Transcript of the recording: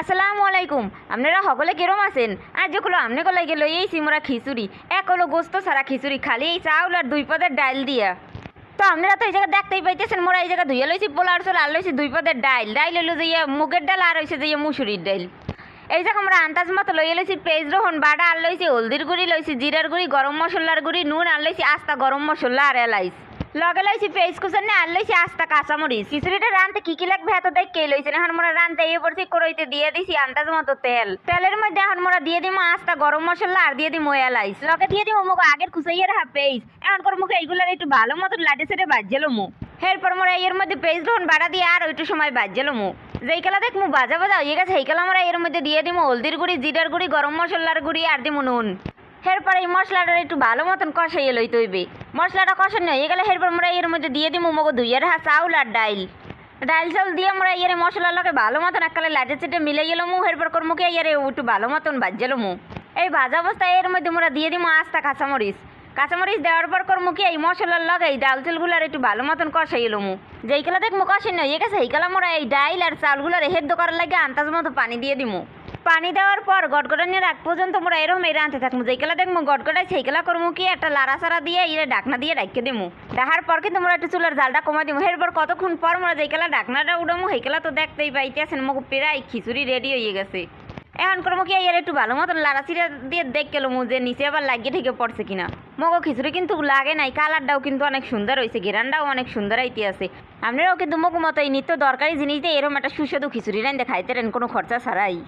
আসসালামু আলাইকুম। আপনারা সকলে কিরম আছেন? আজ হলো আপনি কলাই গেল এই সিমরা খিচুড়ি। এক হলো গোস্ত সারা খিচুড়ি, খালি এই চাউল আর দুই পদের ডাইল দিয়া। তো আপনারা তো এই জায়গা দেখতেই পাইতেছেন, মোরা এই জায়গা ধুইয়া লইছি পোলার চোল আর লইছি দুই পদের ডাইল। ডাইল হইল যে মুগের ডাল আর হইছে যে মুসুরির ডাইল। এই জায়গা আমরা আন্দাজ মতো লইয়া লইছি পেঁয়াজ রহন বাটা আর লইছি হলদির গুড়ি, লইছি জিরার গুড়ি, গরম মশলার গুড়ি, নুন আর লইছি আস্তা গরম মশলা আর এলাইচ। লগে লইছি পেঁয়াজ কুচার নে, আর লইছি আস্তা কাঁচামরিচ। খিচুড়িটা রানতে কি কি লাগবে এত দেখ কে লইছেন এখন মোরা রানতে এই পড়ছি করইতে দিয়ে দিছি আন্দাজ মতো তেল। তেলের মধ্যে এখন মোরা দিয়ে দিমো আস্তা গরম মশলা আর দিয়ে দিমো এলাইচ। লগে দিয়ে দিমো মুখ আগের খুচাইয়ে রাখা পেঁয়াজ। এখন করে মুখে এইগুলার একটু ভালো মতো লাটে সেটে বাজলো মু এরপর মোরা এর মধ্যে পেঁয়াজ রহন বাটা দিয়ে আর একটু সময় বাজলো মু যেই কালা দেখ মু বাজা বাজা হয়ে গেছে এই কালা আমরা এর মধ্যে দিয়ে দিমো হলদির গুড়ি, জিরার গুড়ি, গরম মশলার গুড়ি আর দিমো নুন। এরপর এই মশলাটা একটু ভালো মতন কষাইয়ে লইতে হইবে। মশলাটা কষানো হয়ে গেলে এরপর আমরা এর মধ্যে দিয়ে দিমু মগো ধুইয়ে রাখা চাউল আর ডাইল। ডাইল চাউল দিয়ে আমরা এর মশলার লগে ভালো মতন এককালে লাটে চেটে মিলে গেল মু এরপর কর্মকে এর একটু ভালো মতন বাজলো মু এই ভাজা অবস্থায় এর মধ্যে আমরা দিয়ে দিমু আস্তা কাঁচামরিচ। কাঁচামরিচ দেওয়ার পর কর্ম কি এই মশলার লগে এই ডাল চালগুলার একটু ভালো মতন কষাই এলো মু যেই কালা দেখ মু কষাই নয় গেছে এই কালা মোরা এই ডাইল আর চাউলগুলার হেদ্দ করার লাগে আন্দাজ মতো পানি দিয়ে দিমু। পানি দেওয়ার পর গটগটানির আগ পর্যন্ত মোরা এরকম এই রাঁধতে থাকব যেই কালা দেখব গটগটাই সেই কালা করব কি, একটা লাড়া সারা দিয়ে ইয়ে ডাকনা দিয়ে ডাকিয়ে দিমু। ডাহার পর কিন্তু মোরা একটু চুলার জালটা কমা দিমু। এরপর কতক্ষণ পর মোরা যেই কালা ডাকনাটা উঠামু সেই কালা তো দেখতেই পাইতে আছেন মুখ প্রায় খিচুড়ি রেডি হয়ে গেছে। এখন করব কি এর একটু ভালো মতন লাড়া চিড়ে দিয়ে দেখ গেল যে নিচে আবার লাগিয়ে ঠেকে পড়ছে কিনা। মগো খিচুড়ি কিন্তু লাগে নাই, কালারটাও কিন্তু অনেক সুন্দর হয়েছে ঘেরানটাও অনেক সুন্দর আইতে আছে। আপনারাও কিন্তু মগো মতো এই নিত্য দরকারি জিনিস দিয়ে এরকম একটা সুস্বাদু খিচুড়ি রাইন দেখাইতে রেন, কোনো খরচা ছাড়াই।